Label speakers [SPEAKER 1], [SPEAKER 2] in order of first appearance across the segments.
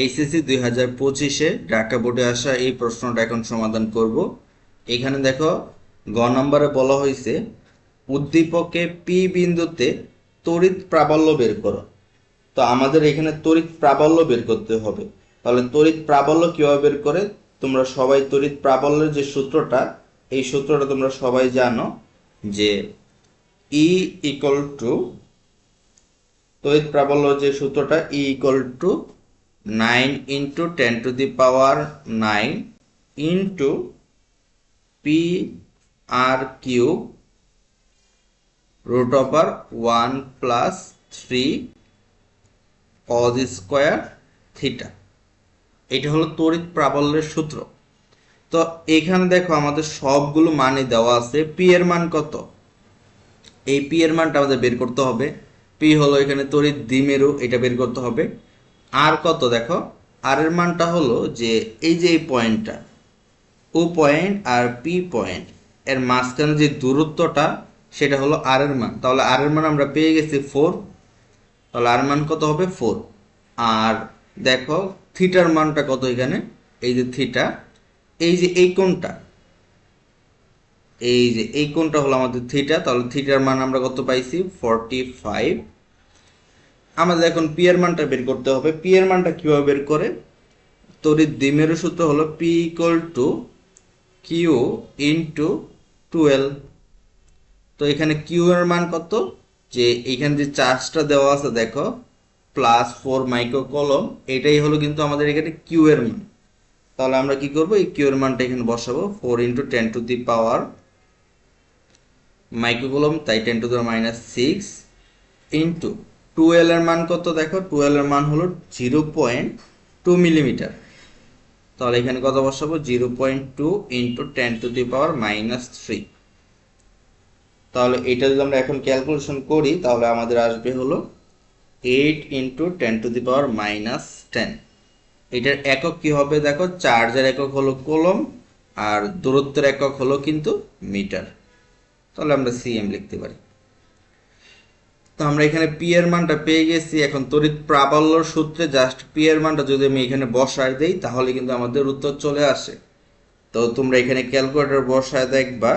[SPEAKER 1] HSC দুই হাজার পঁচিশে ঢাকা বোর্ডে আসা এই প্রশ্নটা এখন সমাধান করব। এখানে দেখো, গ নম্বরে বলা হয়েছে, উদ্দীপকে পি বিন্দুতে তড়িৎ প্রাবল্য বের করো। তো আমাদের এখানে তড়িৎ প্রাবল্য বের করতে হবে। তাহলে তড়িৎ প্রাবল্য কীভাবে বের করে? তোমরা সবাই তড়িৎ প্রাবল্যের যে সূত্রটা, এই সূত্রটা তোমরা সবাই জানো যে ই ইকুয়াল টু তড়িৎ প্রাবল্য যে সূত্রটা E equal to nine into ten to the power nine into P R Q root over one plus three cos square theta. এটা হলো তড়িৎ প্রাবল্যের সূত্র। তো এখানে দেখো আমাদের সবগুলো মানে দেওয়া আছে। পি এর মান কত? এই পি এর মানটা আমাদের বের করতে হবে। পি হলো এখানে তড়িৎ দ্বিমেরু, এটা বের করতে হবে। আর কত দেখো? আর এর মানটা হলো যে এই যে এই পয়েন্টটা, ও পয়েন্ট আর পি পয়েন্ট, এর মাঝখানে যে দূরত্বটা, সেটা হলো আর এর মান। তাহলে আর এর মান আমরা পেয়ে গেছি ফোর তাহলে আর মান কত হবে? ফোর আর দেখো থিটার মানটা কত এখানে? এই যে থিটা এই যে এই কোণটা, এই যে এই কোণটা হলো আমাদের থিটা তাহলে থিটার মান আমরা কত পাইছি? ফর্টি ফাইভ আমাদের এখন পি এর মানটা বের করতে হবে। পি এর মানটা কীভাবে বের করে? তড়িৎ দ্বিমেরু সূত্র হলো P equal to Q into twelve তো এখানে কিউ এর মান কত? যে এখানে যে চার্জটা দেওয়া আছে, দেখো প্লাস ফোর মাইক্রো কলম এটাই হলো কিন্তু আমাদের এখানে কিউ এর মান। তাহলে আমরা কি করব? এই কিউ এর মানটা এখানে বসাবো। Four into ten to the power microcoulomb তাই ten to the minus six into twelve এর মান কত দেখো? টুয়েলভ এর মান হলো জিরো পয়েন্ট টু মিলিমিটার। তাহলে এখানে কত বসাবো? Zero point two into ten to the power minus three. তাহলে এটা যদি আমরা এখন ক্যালকুলেশন করি, তাহলে আমাদের আসবে হলো eight into ten to the power minus ten. এটার একক কি হবে দেখো? চার্জের একক হলো কলম, আর দূরত্বের একক হলো কিন্তু মিটার। তাহলে আমরা সিএম লিখতে পারি। তো আমরা এখানে পি এর মানটা পেয়ে গেছি। এখন তড়িৎ প্রাবল্যর সূত্রে জাস্ট পি এর মানটা যদি আমি এখানে বসায় দেই, তাহলে কিন্তু আমাদের উত্তর চলে আসে। তো তোমরা এখানে ক্যালকুলেটর বসায় দেখবা,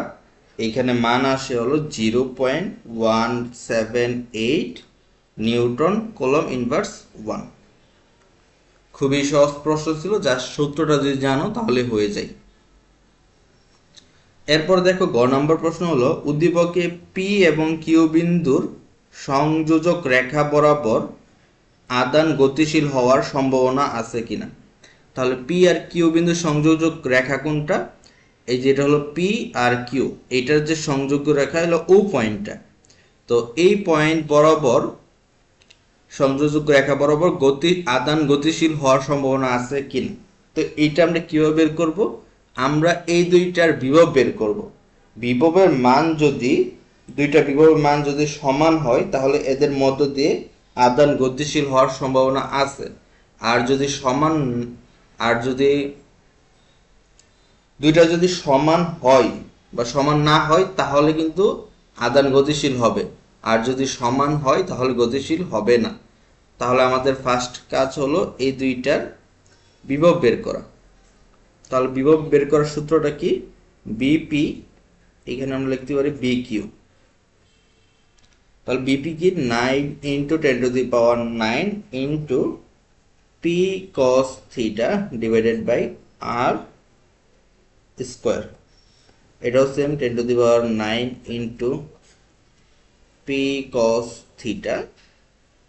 [SPEAKER 1] এখানে মান আসে হলো zero point one seven eight newton coulomb inverse one. খুবই সহজ প্রশ্ন ছিল যার সূত্রটা যদি জানো তাহলে হয়ে যায়। এরপর দেখো গ নম্বর প্রশ্ন হলো, উদ্দীপকে পি এবং কিউ বিন্দুর সংযোজক রেখা বরাবর আদান গতিশীল হওয়ার সম্ভাবনা আছে কিনা। তাহলে পি আর কিউ বিন্দু সংযোজক রেখা কোনটা? এই যেটা হলো পি আর কিউ এটার যে সংযোগ্য রেখা হলো ও পয়েন্টটা। তো এই পয়েন্ট বরাবর, সংযোজক রেখা বরাবর গতি আদান গতিশীল হওয়ার সম্ভাবনা আছে কিনা। তো এইটা আমরা কীভাবে বের করব? আমরা এই দুইটার বিভব বের করব। বিভবের মান যদি দুইটা বিভবের মান যদি সমান হয়, তাহলে এদের মধ্য দিয়ে আদান গতিশীল হওয়ার সম্ভাবনা আছে। আর যদি সমান, আর যদি দুইটা যদি সমান হয় বা সমান না হয়, তাহলে কিন্তু আদান গতিশীল হবে। আর যদি সমান হয়, তাহলে গতিশীল হবে না। তাহলে আমাদের ফার্স্ট কাজ হলো এই দুইটার বিভব বের করা। তাহলে বিভব বের করার সূত্রটা কি? বিপি এখানে আমরা লিখতে পারি বি কিউ তাহলে বিপি কি nine into ten to the power nine into P cos theta divided by R square এটাও same ten to the power nine into P cos theta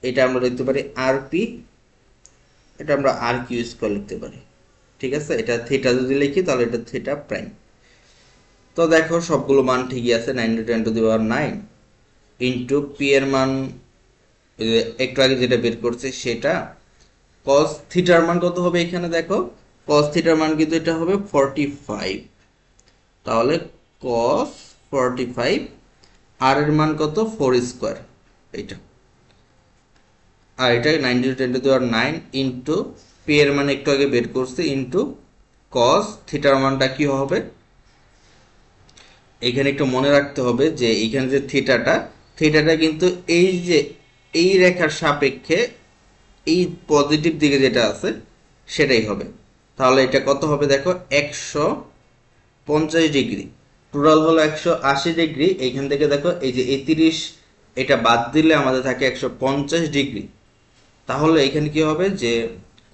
[SPEAKER 1] এটা আমরা লিখতে পারি আর পি এটা আমরা আর কিউ স্কোয়ার লিখতে পারি। ঠিক আছে? এটা থিটা যদি লিখি, তাহলে এটা থিটা প্রাইম তো দেখো, সবগুলো মান ঠিকই আছে nine to ten to the power nine into P এর মান একটু আগে যেটা বের করছে সেটা কস থিটার মান কত হবে এখানে দেখো? কস থিটার মান কিন্তু এটা হবে ফর্টি ফাইভ তাহলে কস ফর্টি ফাইভ আর এর মান কত? ফোর স্কোয়ার এইটা। আর এটা নাইনটি টেন টু দেওয়ার নাইন ইন্টু পি এর মান একটু আগে বের করছে ইন্টু কস থিটার মানটা কি হবে? এখানে একটু মনে রাখতে হবে যে এখানে যে থিটাটা থিটাটা কিন্তু এই যে, এই রেখার সাপেক্ষে এই পজিটিভ দিকে যেটা আছে, সেটাই হবে। তাহলে এটা কত হবে দেখো? একশো পঞ্চাশ ডিগ্রি। টোটাল হলো একশো আশি ডিগ্রি। এইখান থেকে দেখো, এই যে এই তিরিশ এটা বাদ দিলে আমাদের থাকে একশো পঞ্চাশ ডিগ্রি। তাহলে এখানে কি হবে যে,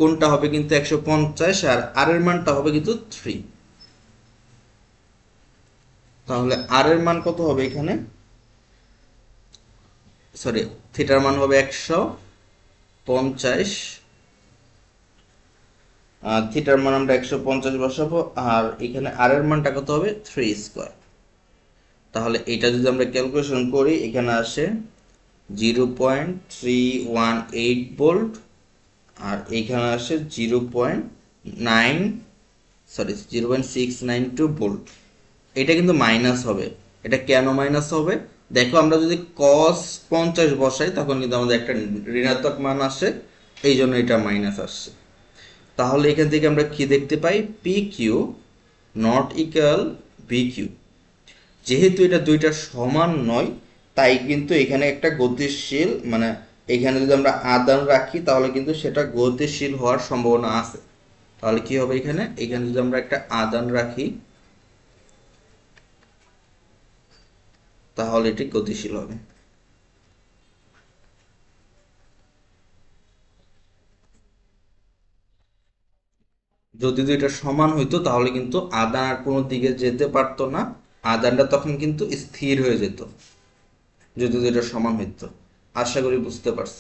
[SPEAKER 1] কোনটা হবে কিন্তু একশো পঞ্চাশ আর আর এর মানটা হবে কিন্তু থ্রি তাহলে আর এর মান কত হবে এখানে? সরি, থিটার মান হবে একশো পঞ্চাশ। থিটার মান আমরা একশো পঞ্চাশ বসাবো, আর এখানে আর এর মানটা কত হবে? Three square. তাহলে এটা যদি আমরা ক্যালকুলেশন করি, এখানে আসে zero point three one eight volt, আর এখানে আসে zero point nine, sorry, zero point six nine two volt. এটা কিন্তু মাইনাস হবে। এটা কেন মাইনাস হবে? দেখো, আমরা যদি কস পঞ্চাশ বসাই, তখন কিন্তু আমাদের একটা ঋণাত্মক মান আসে। এই জন্য এটা মাইনাস আসছে। তাহলে এখান থেকে আমরা কি দেখতে পাই? P Q not equal V Q যেহেতু এটা দুইটা সমান নয়, তাই কিন্তু এখানে একটা গতিশীল মানে এখানে যদি আমরা আদান রাখি, তাহলে কিন্তু সেটা গতিশীল হওয়ার সম্ভাবনা আছে। তাহলে কি হবে এখানে? এখানে যদি আমরা একটা আদান রাখি তাহলে এটি গতিশীল হবে। যদি দুইটা সমান হইতো, তাহলে কিন্তু আদান আর কোনো দিকে যেতে পারতো না। আদানটা তখন কিন্তু স্থির হয়ে যেত, যদি দুইটা সমান হইতো। আশা করি বুঝতে পারছ